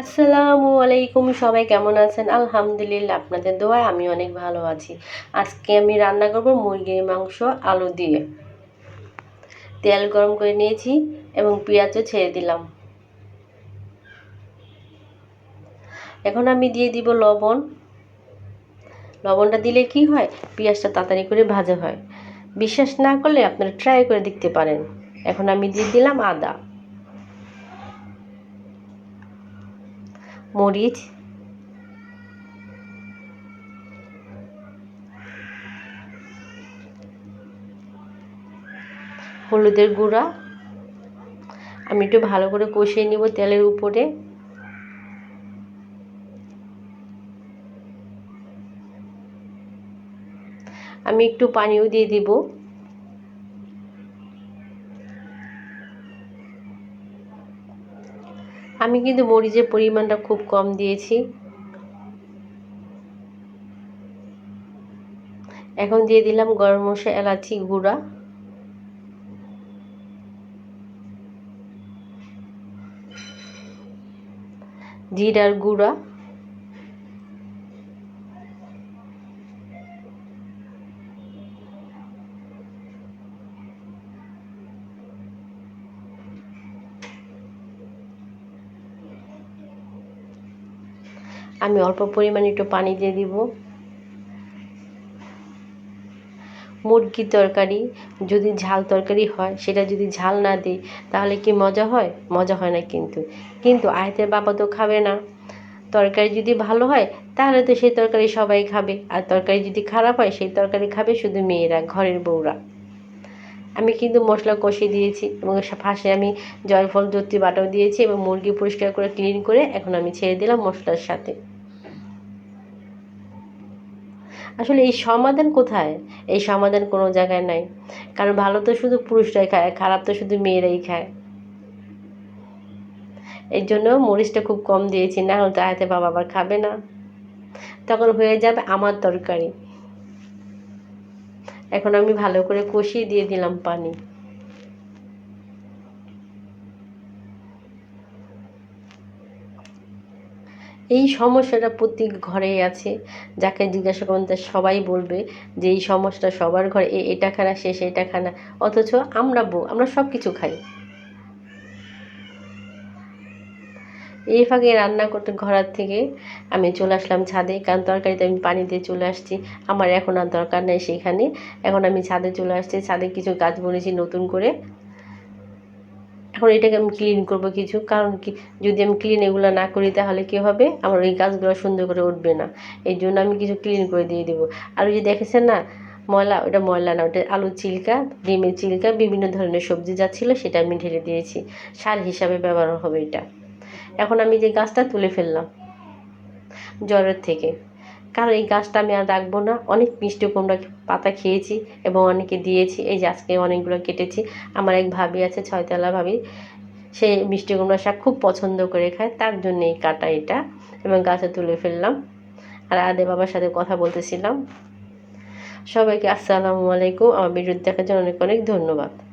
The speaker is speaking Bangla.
আসসালামু আলাইকুম, সবাই কেমন আছেন? আলহামদুলিল্লাহ আপনাদের দোয়ায় আমি অনেক ভালো আছি। আজকে আমি রান্না করব মুরগির মাংস, আলু দিয়ে। তেল গরম করে নিয়েছি এবং পেঁয়াজও ছেড়ে দিলাম। এখন আমি দিয়ে দিব লবণ। লবণটা দিলে কি হয়? পেঁয়াজটা তাড়াতাড়ি করে ভাজা হয়। বিশ্বাস না করলে আপনারা ট্রাই করে দেখতে পারেন। এখন আমি দিয়ে দিলাম আদা। মরিচ। হলুদের গুঁড়া। আমি একটু ভালো করে কষিয়ে নিব তেলের উপরে। আমি একটু পানিও দিয়ে দিব। আমি কিন্তু মরিচের পরিমাণটা খুব কম দিয়েছি। এখন দিয়ে দিলাম গরম মশলা, এলাচি গুঁড়া। জিরার গুঁড়া। আমি অল্প পরিমাণে একটু পানি দিয়ে দিব। মুরগির তরকারি যদি ঝাল তরকারি হয়, সেটা যদি ঝাল না দিই, তাহলে কি মজা হয়? মজা হয় না কিন্তু। কিন্তু আয়তের বাবা তো খাবে না। তরকারি যদি ভালো হয়, তাহলে তো সেই তরকারি সবাই খাবে। আর তরকারি যদি খারাপ হয়, সেই তরকারি খাবে শুধু মেয়েরা, ঘরের বউরা। আমি কিন্তু মশলা কষিয়ে দিয়েছি এবং ফাঁসে আমি জয়ফল জ্যোতি বাটাও দিয়েছি এবং মুরগি পরিষ্কার করে, ক্লিন করে এখন আমি ছেড়ে দিলাম মশলার সাথে। আসলে এই সমাধান কোথায়? এই সমাধান কোনো জায়গায় নাই। কারণ ভালো তো শুধু পুরুষরাই খায়, খারাপ তো শুধু মেয়েরাই খায়। এই জন্য মরিচটা খুব কম দিয়েছি, না হলে তাহাতে বাবা আবার খাবে না। তখন হয়ে যাবে আমার তরকারি। এখন আমি ভালো করে কষিয়ে দিয়ে দিলাম পানি। এই সমস্যাটা প্রতি ঘরেই আছে। যাকে জিজ্ঞাসা করুন তা সবাই বলবে যে এই সমস্যা সবার ঘরে এটা খানা শেষ, এটা খানা। অথচ আমরা বউ, আমরা সব কিছু খাই। এই ফাঁকে রান্না করতে ঘরার থেকে আমি চলে আসলাম ছাদে, কারণ তরকারিতে আমি পানি দিয়ে চলে আসছি। আমার এখন আর দরকার নেই সেখানে। এখন আমি ছাদে চলে আসছি, ছাদে কিছু গাছ বনেছি নতুন করে। এখন এটাকে আমি ক্লিন করব কিছু। কারণ কি, যদি আমি ক্লিন এগুলো না করি তাহলে কী হবে? আমার ওই গাছগুলো সুন্দর করে উঠবে না। এই জন্য আমি কিছু ক্লিন করে দিয়ে দেবো। আর ওই যে দেখেছেন না, ময়লা ওটা ময়লা না ওটা আলুর চিলকা, ডিমের চিলকা, বিভিন্ন ধরনের সবজি যা ছিল সেটা আমি ঢেলে দিয়েছি। সার হিসাবে ব্যবহার হবে এটা। এখন আমি যে গাছটা তুলে ফেললাম জ্বরের থেকে। কারণ এই গাছটা আমি আর রাখব না। অনেক মিষ্টি কুমড়া পাতা খেয়েছি এবং অনেকে দিয়েছি। এই যে আজকে অনেকগুলো কেটেছি। আমার এক ভাবি আছে, ছয়তলা ভাবি। সে মিষ্টি কুমড়া শাক খুব পছন্দ করে খায়। তার জন্য এই কাটা এটা এবং গাছে তুলে ফেললাম। আর আদে বাবার সাথে কথা বলতেছিলাম। সবাইকে আসসালামু আলাইকুম। আমার ভিডিও দেখার জন্য অনেক অনেক ধন্যবাদ।